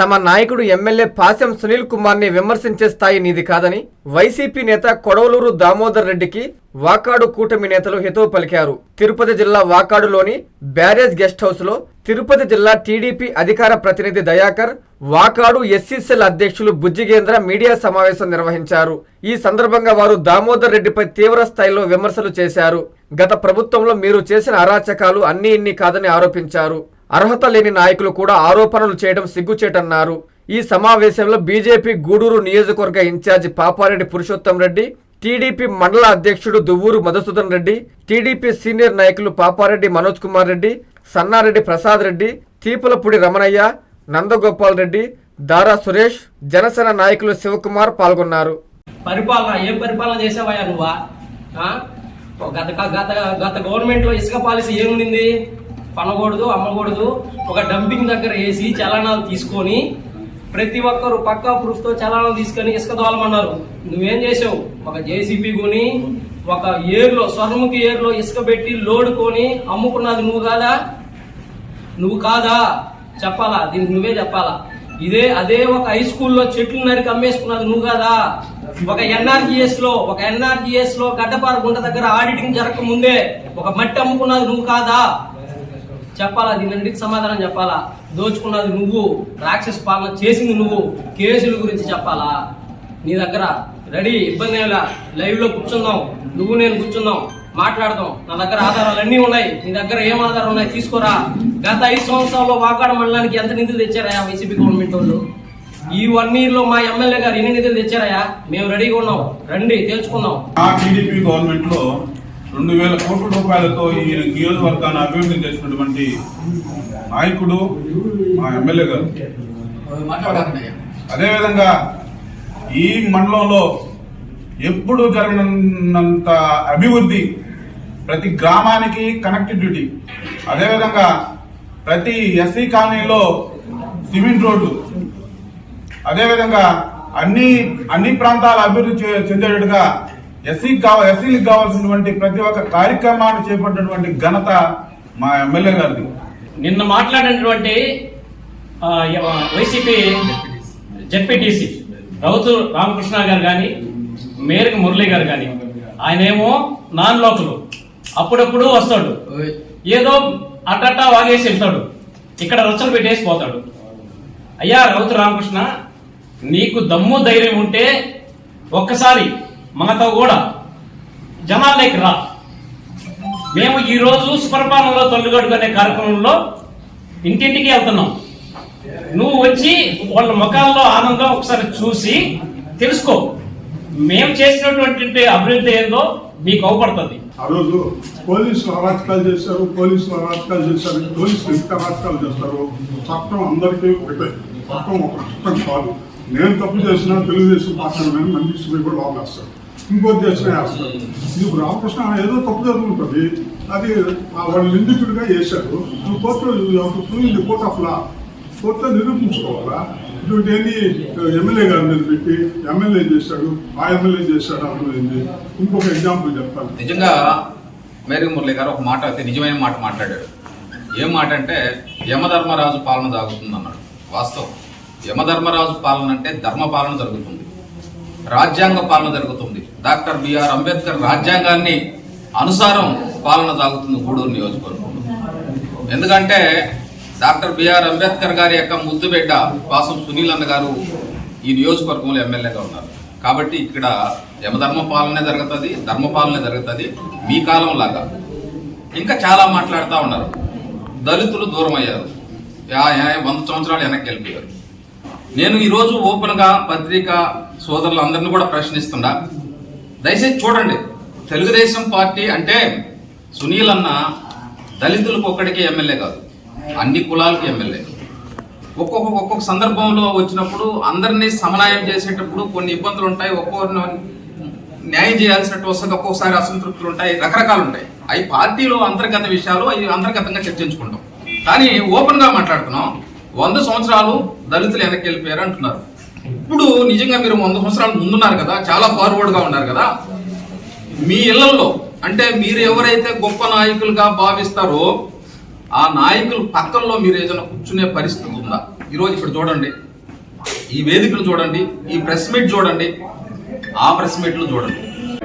తమ నాయకుడు ఎమ్మెల్యే పాశం సునీల్ కుమార్ని విమర్శించే స్థాయి నీది కాదని వైసీపీ నేత కొడవలూరు దామోదర్ రెడ్డికి వాకాడు కూటమి నేతలు హితవు పలికారు. తిరుపతి జిల్లా వాకాడులోని బ్యారేజ్ గెస్ట్ హౌస్లో తిరుపతి జిల్లా టీడీపీ అధికార ప్రతినిధి దయాకర్ వాకాడు ఎస్సీసెల్ అధ్యక్షులు బుజ్జిగేంద్ర మీడియా సమావేశం నిర్వహించారు. ఈ సందర్భంగా వారు దామోదర్ రెడ్డిపై తీవ్ర స్థాయిలో విమర్శలు చేశారు. గత ప్రభుత్వంలో మీరు చేసిన అరాచకాలు అన్ని ఇన్ని కాదని ఆరోపించారు. అర్హత లేని నాయకులు కూడా ఆరోపణలు చేయడం సిగ్గుచేటన్నారు. ఈ సమావేశంలో బీజేపీ గూడూరు నియోజకవర్గ ఇన్ఛార్జి పాపారెడ్డి పురుషోత్తం రెడ్డి టీడీపీ మండల అధ్యక్షుడు దువ్వూరు మధుసూదన్ రెడ్డి టీడీపీ సీనియర్ నాయకులు పాపారెడ్డి మనోజ్ కుమార్ రెడ్డి సన్నారెడ్డి ప్రసాద్ రెడ్డి తీపులపూడి రమణయ్య నందగోపాల్ రెడ్డి దారా సురేష్ జనసేన నాయకులు శివకుమార్ పాల్గొన్నారు. పరిపాలన ఏం పరిపాలన చేసావయ్యా నువ్వా? గత గత గత గవర్నమెంట్లో ఇసుక పాలసీ ఏముంది పనకూడదు అమ్మకూడదు. ఒక డంపింగ్ దగ్గర వేసి చలానాలు తీసుకొని ప్రతి ఒక్కరు పక్కా ప్రూఫ్తో చలానాలు తీసుకొని ఇసుక తోలమన్నారు. నువ్వేం చేసావు? ఒక జేసీపీ కొని ఒక ఏర్లో స్వర్ణముఖి ఏర్లో ఇసుక పెట్టి లోడ్ కొని అమ్ముకున్నది నువ్వు కాదా? నువ్వు కాదా? చెప్పాలా? దీనికి నువ్వే చెప్పాలా? ఇదే అదే ఒక హై స్కూల్లో చెట్లు నరికి అమ్మేసుకున్నది నువ్వు కాదా? ఒక ఎన్ఆర్జిఎస్లో ఒక ఎన్ఆర్జిఎస్లో గడ్డపార గుంట దగ్గర ఆడిటింగ్ జరగక ముందే ఒక మట్టి అమ్ముకున్నది నువ్వు కాదా? చెప్పాలా? దీనికి సమాధానం చెప్పాలా? దోచుకున్నది నువ్వు రాక్షస పాలన చేసింది నువ్వు కేసుల గురించి చెప్పాలా? నీ దగ్గర రెడీ ఇబ్బంది ఏమిలా లైవ్లో కూర్చుందాం. నువ్వు నేను కూర్చుందాం. మాట్లాడదాం. నా దగ్గర ఆధారాలు అన్నీ ఉన్నాయి. నీ దగ్గర ఏం ఆధారాలు ఉన్నాయి తీసుకోరా. గత ఐదు సంవత్సరాల్లో వాకాడ మండలానికి ఎంత నిధులు తెచ్చారా వైసీపీ గవర్నమెంట్ వాళ్ళు? ఈ వన్ ఇయర్లో మా ఎమ్మెల్యే గారు ఎన్ని నిధులు తెచ్చారయా మేము రెడీగా ఉన్నాం. రండి తేల్చుకుందాం. టీడీపీ గవర్నమెంట్లో రెండు వేల కోట్ల రూపాయలతో ఈ నియోజకవర్గాన్ని అభివృద్ధి చేసినటువంటి నాయకుడు మా ఎమ్మెల్యే గారు. అదేవిధంగా ఈ మండలంలో ఎప్పుడు జరగనంత అభివృద్ధి ప్రతి గ్రామానికి కనెక్టివిటీ అదేవిధంగా ప్రతి ఎస్సీ కాలనీలో సిమెంట్ రోడ్డు అదేవిధంగా అన్ని అన్ని ప్రాంతాల అభివృద్ధి చెందేటట్టుగా ఎస్సీ కావ ఎస్సీలకు కావాల్సినటువంటి ప్రతి ఒక్క కార్యక్రమాన్ని చేపట్టినటువంటి ఘనత మా ఎమ్మెల్యే గారిది. నిన్న మాట్లాడినటువంటి వైసీపీ జెడ్పీటీసీ రౌతు రామకృష్ణ గారు కానీ మేరకు మురళి గారు కానీ ఆయన ఏమో నాన్ లోకలు. అప్పుడప్పుడు వస్తాడు. ఏదో అటట్టా వాగేసి వెళ్తాడు. ఇక్కడ రచ్చలు పెట్టేసి పోతాడు. అయ్యా రౌతు రామకృష్ణ నీకు దమ్ము ధైర్యం ఉంటే ఒక్కసారి మనతో కూడా జనాల్లోకి రా. మేము ఈరోజు రోజు సుపరిపాలనలో అనే కార్యక్రమంలో ఇంటింటికి వెళ్తున్నాం. నువ్వు వచ్చి వాళ్ళ ముఖాల్లో ఆనందం ఒకసారి చూసి తెలుసుకో. మేము చేసినటువంటి అభివృద్ధి ఏందో మీకు అవపడుతుంది. ఆ రోజు పోలీసులు అరాచకాలు చేశారు పోలీసులు అరాచకాలు చేశారు పోలీసులు ఎంత అరాచకాలు చేస్తారు. చట్టం అందరికీ ఒకటే. చట్టం ఒక చట్టం కాదు నేను తప్పు చేసినా తెలుగుదేశం పార్టీ నేను మంచి పోయి కూడా లోపలేస్తారు ఇంకోటి చేసినా వేస్తారు. ఇది ఇప్పుడు రామకృష్ణ ఏదో తప్పు జరుగుతుంది అది ఆ వాళ్ళు నిందితుడిగా చేశారు. నువ్వు కోర్టులో ఇది కోర్ట్ ఆఫ్ లా కోర్టులో నిరూపించుకోవాలా? ఇటువంటి ఏంటి ఎమ్మెల్యే గారి మీద పెట్టి ఎమ్మెల్యే చేశాడు ఆ ఎమ్మెల్యే చేశాడు అన్నది ఇంకొక ఎగ్జాంపుల్ చెప్తాను నిజంగా మేరీ మురళి గారు ఒక మాట అయితే నిజమైన మాట మాట్లాడాడు. ఏం మాట అంటే యమధర్మరాజు పాలన సాగుతుంది అన్నాడు వాస్తవం. యమధర్మరాజు పాలన అంటే ధర్మ పాలన జరుగుతుంది. రాజ్యాంగ పాలన జరుగుతుంది. డాక్టర్ బిఆర్ అంబేద్కర్ రాజ్యాంగాన్ని అనుసారం పాలన సాగుతుంది గూడూరు నియోజకవర్గంలో. ఎందుకంటే డాక్టర్ బిఆర్ అంబేద్కర్ గారి యొక్క ముద్దు బిడ్డ వాసం సునీల్ అన్న గారు ఈ నియోజకవర్గంలో ఎమ్మెల్యేగా ఉన్నారు. కాబట్టి ఇక్కడ యమధర్మ పాలనే జరుగుతుంది ధర్మ పాలనే జరుగుతుంది మీ కాలంలాగా. ఇంకా చాలా మాట్లాడుతూ ఉన్నారు. దళితులు దూరం అయ్యారు వంద సంవత్సరాలు వెనక్కి వెళ్ళిపోయారు. నేను ఈరోజు ఓపెన్గా పత్రిక సోదరులందరినీ కూడా ప్రశ్నిస్తున్నా. దయచేసి చూడండి. తెలుగుదేశం పార్టీ అంటే సునీల్ అన్న దళితులకు ఒక్కడికే ఎమ్మెల్యే కాదు. అన్ని కులాలకు ఎమ్మెల్యే. ఒక్కొక్క ఒక్కొక్క సందర్భంలో వచ్చినప్పుడు అందరినీ సమన్వయం చేసేటప్పుడు కొన్ని ఇబ్బందులు ఉంటాయి. ఒక్కొక్కరిని న్యాయం చేయాల్సినట్టు వస్తుంది. ఒక్కొక్కసారి అసంతృప్తులు ఉంటాయి. రకరకాలు ఉంటాయి. అవి పార్టీలో అంతర్గత విషయాలు అవి అంతర్గతంగా చర్చించుకుంటాం. కానీ ఓపెన్గా మాట్లాడుతున్నాం వంద సంవత్సరాలు దళితులు వెనక్కి వెళ్ళిపోయారు అంటున్నారు. ఇప్పుడు నిజంగా మీరు వంద సంవత్సరాలు ముందున్నారు కదా చాలా ఫార్వర్డ్గా ఉన్నారు కదా మీ ఇళ్ళలో అంటే మీరు ఎవరైతే గొప్ప నాయకులుగా భావిస్తారో ఆ నాయకుల పక్కల్లో మీరు ఏదైనా కూర్చునే పరిస్థితి ఉందా? ఈరోజు ఇక్కడ చూడండి. ఈ వేదికలు చూడండి ఈ ప్రెస్ మీట్ చూడండి ఆ ప్రెస్ మీట్లు చూడండి.